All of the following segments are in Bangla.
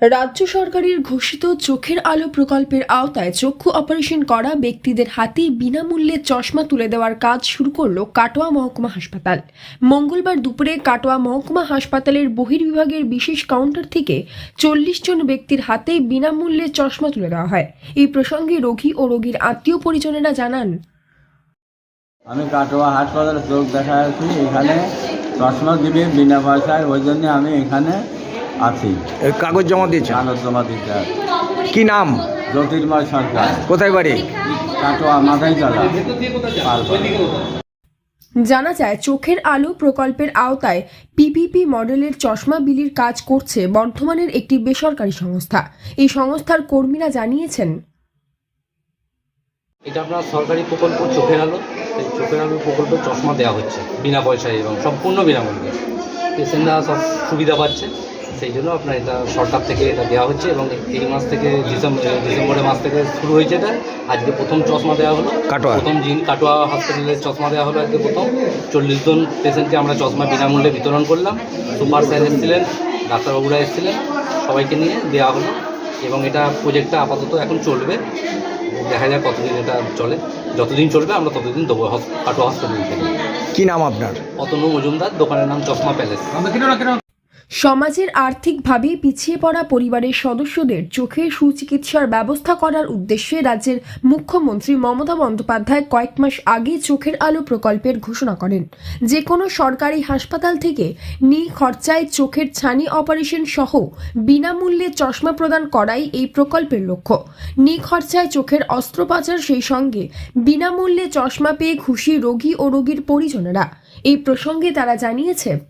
রাজ্য সরকারের ঘোষিত চোখের আলো প্রকল্পের আওতায় চক্ষু অপারেশন করা ব্যক্তিদের হাতে বিনামূল্যে চশমা তুলে দেওয়ার কাজ শুরু করল কাটোয়া মহকুমা হাসপাতাল। মঙ্গলবার দুপুরে কাটোয়া মহকুমা হাসপাতালের বহির্বিভাগের বিশেষ কাউন্টার থেকে চল্লিশ জন ব্যক্তির হাতে বিনামূল্যে চশমা তুলে দেওয়া হয়। এই প্রসঙ্গে রোগী ও রোগীর আত্মীয় পরিজনেরা জানান। আমি কাটোয়া হাসপাতালে চোখ দেখা এখানে চশমা দিবে বিনা পয়সায়, ওই জন্য আমি এখানে আছি। কাগজ জমা দিয়েছেন? কাগজ জমা দিতে কি নাম? জ্যোতির্ময় সরকার। কোথায় বাড়ি? কাটোয়া মাথায় চলা জানা যায় চোখের আলো প্রকল্পের আওতায় পিপিপি মডেলের চশমা বিলির কাজ করছে বর্ধমানের একটি বেসরকারি সংস্থা। এই সংস্থার কর্মীরা জানিয়েছেন এটা আপনার সরকারি প্রকল্প চোখের আলো। সেই চোখের আলো প্রকল্পে চশমা দেওয়া হচ্ছে বিনা পয়সায় এবং সম্পূর্ণ বিনামূল্যে। পেশেন্টরা সব সুবিধা পাচ্ছে। সেই জন্য আপনার এটা সরকার থেকে এটা দেওয়া হচ্ছে এবং এই মাস থেকে ডিসেম্বর ডিসেম্বরের মাস থেকে শুরু হয়েছে এটা। আজকে প্রথম চশমা দেওয়া হলো। কাটোয়া। প্রথম জিন কাটোয়া হসপিটালের চশমা দেওয়া হলো আজকে প্রথম। চল্লিশ জন পেশেন্টকে আমরা চশমা বিনামূল্যে বিতরণ করলাম। সুপার স্যার এসেছিলেন ডাক্তারবাবুরা এসেছিলেন সবাইকে নিয়ে দেওয়া হলো এবং এটা প্রজেক্টটা আপাতত এখন চলবে। দেখা যায় কতদিন এটা চলে। যতদিন চলবে আমরা ততদিন দেবো কাটোয়া হসপিটাল থেকে কি নাম আপনার? অতনু মজুমদার দোকানের নাম চশমা প্যালেস সমাজের আর্থিকভাবে পিছিয়ে পড়া পরিবারের সদস্যদের চোখের সুচিকিৎসার ব্যবস্থা করার উদ্দেশ্যে রাজ্যের মুখ্যমন্ত্রী মমতা বন্দ্যোপাধ্যায় কয়েক মাস আগে চোখের আলো প্রকল্পের ঘোষণা করেন। যে কোনো সরকারি হাসপাতাল থেকে নিখরচায় চোখের ছানি অপারেশন সহ বিনামূল্যে চশমা প্রদান করাই এই প্রকল্পের লক্ষ্য। নিখরচায় চোখের অস্ত্রোপচার সেই সঙ্গে বিনামূল্যে চশমা পেয়ে খুশি রোগী ও রোগীর পরিজনেরা। এই প্রসঙ্গে তারা জানিয়েছে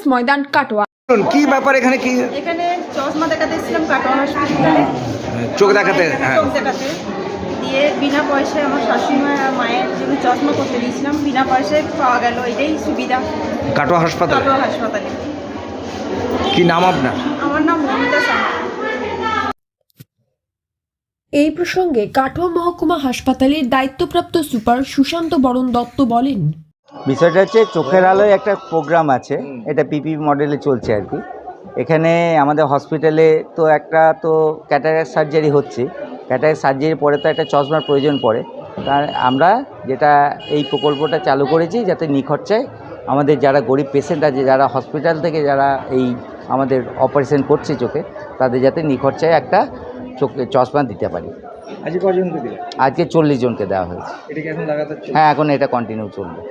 ময়দান কাটোয়া। কি ব্যাপার এখানে কি? এখানে চশমা দেখাতে এসেছিলাম কাটোয়া হসপিটালে চোখ দেখাতে হ্যাঁ চোখ দেখাতে। দিয়ে বিনা পয়সায় আমার শাশুড়ি মায়ের জন্য চশমা করতে দিয়েছিলাম বিনা পয়সায় পাওয়া গেল এটাই সুবিধা। কাটোয়া হাসপাতালে? কাটোয়া হাসপাতালে। কি নাম আপনার? আমার নাম মমিতা সাহা। এই প্রসঙ্গে কাটোয়া মহকুমা হাসপাতালের দায়িত্বপ্রাপ্ত সুপার সুশান্ত বরণ দত্ত বলেন বিষয়টা হচ্ছে চোখের আলোয় একটা প্রোগ্রাম আছে এটা পিপি মডেলে চলছে আর কি। এখানে আমাদের হসপিটালে তো একটা তো ক্যাটারাক্ট সার্জারি হচ্ছে। ক্যাটারাক্ট সার্জারির পরে তো একটা চশমার প্রয়োজন পড়ে। তার আমরা যেটা এই প্রকল্পটা চালু করেছি যাতে নিখরচায় আমাদের যারা গরিব পেশেন্ট আছে যারা হসপিটাল থেকে যারা এই আমাদের অপারেশন করছে চোখে তাদের যাতে নিখরচায় একটা চোখে চশমা দিতে পারি। আজকে কজনকে দিলে আজকে চল্লিশ জনকে দেওয়া হয়েছে। এটা কি এখন লাগাতার হ্যাঁ এখন এটা কন্টিনিউ চলবে।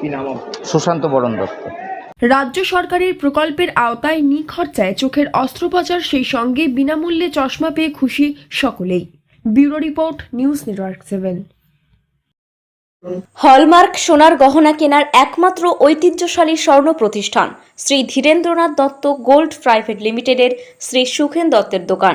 কি নাম সুশান্ত বরণ দত্ত। রাজ্য সরকারের প্রকল্পের আওতায় নিখরচায় চোখের অস্ত্রোপচার সেই সঙ্গে বিনামূল্যে চশমা পেয়ে খুশি সকলেই। Bureau report news network seven. Hallmark সোনার গহনা কেনার একমাত্র ঐতিহ্যশালী স্বর্ণ প্রতিষ্ঠান শ্রী ধীরেন্দ্রনাথ দত্ত গোল্ড প্রাইভেট লিমিটেডের শ্রী সুখেন দত্তের দোকান।